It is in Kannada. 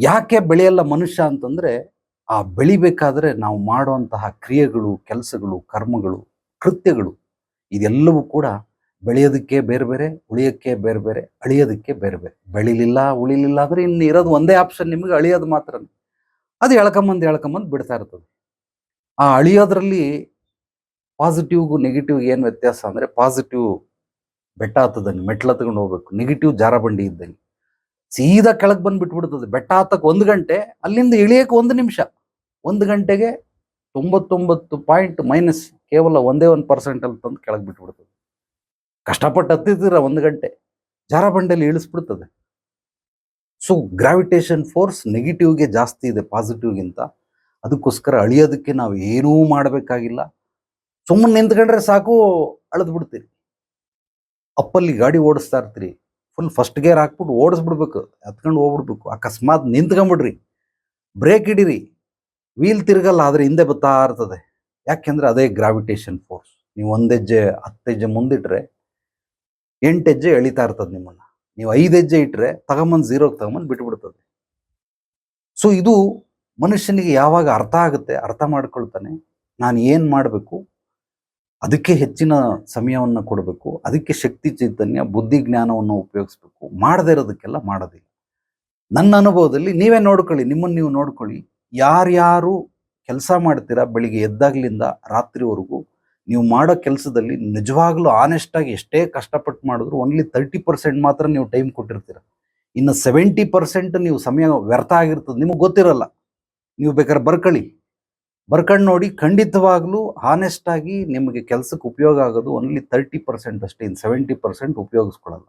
ಯಾಕೆ ಬೆಳೆಯಲ್ಲ ಮನುಷ್ಯ ಅಂತಂದ್ರೆ ಆ ಬೆಳಿಬೇಕಾದ್ರೆ ನಾವು ಮಾಡುವಂತಹ ಕ್ರಿಯೆಗಳು, ಕೆಲಸಗಳು, ಕರ್ಮಗಳು, ಕೃತ್ಯಗಳು, ಇದೆಲ್ಲವೂ ಕೂಡ ಬೆಳೆಯೋದಕ್ಕೆ ಬೇರೆ ಬೇರೆ, ಉಳಿಯೋಕ್ಕೆ ಬೇರೆ ಬೇರೆ, ಅಳಿಯೋದಕ್ಕೆ ಬೇರೆ ಬೇರೆ. ಬೆಳಿಲಿಲ್ಲ, ಉಳಿಲಿಲ್ಲ ಅಂದ್ರೆ ಇನ್ನು ಇರೋದು ಒಂದೇ ಆಪ್ಷನ್ ನಿಮಗೆ ಅಳಿಯೋದು ಮಾತ್ರ ಅದು ಎಳ್ಕೊಂಬಂದು ಎಳ್ಕೊಂಬಂದು ಬಿಡ್ತಾ ಇರ್ತದೆ. ಆ ಅಳಿಯೋದ್ರಲ್ಲಿ ಪಾಸಿಟಿವ್ಗೂ ನೆಗೆಟಿವ್ ಏನು ವ್ಯತ್ಯಾಸ ಅಂದ್ರೆ ಪಾಸಿಟಿವ್ ಬೆಟ್ಟ ಹತ್ತದಂಗೆ ಮೆಟ್ಲು ಹತ್ಕೊಂಡು ಹೋಗ್ಬೇಕು ನೆಗೆಟಿವ್ ಜಾರಬಂಡಿ ಇದ್ದಂಗೆ ಸೀದಾ ಕೆಳಗೆ ಬಂದ್ಬಿಟ್ಬಿಡ್ತದೆ. ಬೆಟ್ಟ ಹತ್ತಕ್ಕೆ ಒಂದು ಗಂಟೆ, ಅಲ್ಲಿಂದ ಇಳಿಯಕ್ಕೆ ಒಂದು ನಿಮಿಷ. ಒಂದು ಗಂಟೆಗೆ ತೊಂಬತ್ತೊಂಬತ್ತು ಪಾಯಿಂಟ್ ಮೈನಸ್ ಕೇವಲ ಒಂದೇ ಒಂದು ಪರ್ಸೆಂಟ್ ಅಲ್ಲಿ ತಂದು ಕೆಳಗೆ ಬಿಟ್ಬಿಡ್ತದೆ. ಕಷ್ಟಪಟ್ಟು ಹತ್ತಿದ್ದೀರ ಒಂದು ಗಂಟೆ. ಜಾರ ಬಂಡೆಯಲ್ಲಿ ಇಳಿಸ್ಬಿಡ್ತದೆ ಸೊ ಗ್ರಾವಿಟೇಷನ್ ಫೋರ್ಸ್ ನೆಗೆಟಿವ್ಗೆ ಜಾಸ್ತಿ ಇದೆ ಪಾಸಿಟಿವ್ಗಿಂತ ಅದಕ್ಕೋಸ್ಕರ ಅಳಿಯೋದಕ್ಕೆ ನಾವು ಏನೂ ಮಾಡಬೇಕಾಗಿಲ್ಲ. ಸುಮ್ಮನೆ ನಿಂತ್ಕೊಂಡ್ರೆ ಸಾಕು, ಅಳದ್ಬಿಡ್ತೀರಿ. ಅಪ್ಪಲ್ಲಿ ಗಾಡಿ ಓಡಿಸ್ತಾ ಇರ್ತೀರಿ. ಫುಲ್ ಫಸ್ಟ್ ಗೇರ್ ಹಾಕ್ಬಿಟ್ಟು ಓಡಿಸ್ಬಿಡ್ಬೇಕು. ಎತ್ಕೊಂಡು ಹೋಗ್ಬಿಡ್ಬೇಕು. ಅಕಸ್ಮಾತ್ ನಿಂತ್ಕೊಂಬಿಡ್ರಿ. ಬ್ರೇಕ್ ಹಿಡೀರಿ. ವೀಲ್ ತಿರುಗಲ್ಲ, ಆದ್ರೆ ಹಿಂದೆ ಬರ್ತಾ ಇರ್ತದೆ. ಯಾಕೆಂದ್ರೆ ಅದೇ ಗ್ರಾವಿಟೇಷನ್ ಫೋರ್ಸ್ ನೀವು ಒಂದು ಹೆಜ್ಜೆ, ಹತ್ತು ಹೆಜ್ಜೆ ಮುಂದಿಟ್ರೆ ಎಂಟು ಹೆಜ್ಜೆ ಎಳಿತಾ ಇರ್ತದೆ ನಿಮ್ಮನ್ನ. ನೀವು ಐದು ಹೆಜ್ಜೆ ಇಟ್ರೆ ತಗೊಂಬಂದು ಝೀರೋಗೆ ತಗೊಂಬಂದು ಬಿಟ್ಬಿಡ್ತದೆ. ಸೊ ಇದು ಮನುಷ್ಯನಿಗೆ ಯಾವಾಗ ಅರ್ಥ ಆಗುತ್ತೆ, ಅರ್ಥ ಮಾಡ್ಕೊಳ್ತಾನೆ. ನಾನು ಏನು ಮಾಡಬೇಕು? ಅದಕ್ಕೆ ಹೆಚ್ಚಿನ ಸಮಯವನ್ನು ಕೊಡಬೇಕು, ಅದಕ್ಕೆ ಶಕ್ತಿ ಚೈತನ್ಯ, ಬುದ್ಧಿ ಜ್ಞಾನವನ್ನು ಉಪಯೋಗಿಸ್ಬೇಕು. ಮಾಡದೇ ಇರೋದಕ್ಕೆಲ್ಲ ಮಾಡೋದಿಲ್ಲ. ನನ್ನ ಅನುಭವದಲ್ಲಿ ನೀವೇ ನೋಡ್ಕೊಳ್ಳಿ, ನಿಮ್ಮನ್ನು ನೀವು ನೋಡ್ಕೊಳ್ಳಿ. ಯಾರ್ಯಾರು ಕೆಲಸ ಮಾಡ್ತೀರಾ ಬೆಳಿಗ್ಗೆ ಎದ್ದಾಗ್ಲಿಂದ ರಾತ್ರಿವರೆಗೂ, ನೀವು ಮಾಡೋ ಕೆಲಸದಲ್ಲಿ ನಿಜವಾಗ್ಲೂ ಆನೆಸ್ಟ್ ಆಗಿ ಎಷ್ಟೇ ಕಷ್ಟಪಟ್ಟು ಮಾಡಿದ್ರು ಓನ್ಲಿ ತರ್ಟಿ ಪರ್ಸೆಂಟ್ ಮಾತ್ರ ನೀವು ಟೈಮ್ ಕೊಟ್ಟಿರ್ತೀರ. ಇನ್ನು ಸೆವೆಂಟಿ ಪರ್ಸೆಂಟ್ ನೀವು ಸಮಯ ವ್ಯರ್ಥ ಆಗಿರ್ತದೆ, ನಿಮಗೆ ಗೊತ್ತಿರಲ್ಲ. ನೀವು ಬೇಕಾದ್ರೆ ಬರ್ಕೊಳ್ಳಿ. ಬರ್ಕೊಂಡು ನೋಡಿ ಖಂಡಿತವಾಗ್ಲೂ ಆಗಿ ನಿಮಗೆ ಕೆಲಸಕ್ಕೆ ಉಪಯೋಗ ಆಗೋದು ಓನ್ಲಿ ತರ್ಟಿ ಪರ್ಸೆಂಟ್ ಅಷ್ಟೇ ಇನ್ನು ಸೆವೆಂಟಿ ಪರ್ಸೆಂಟ್ ಉಪಯೋಗಿಸ್ಕೊಳ್ಳಲ್ಲ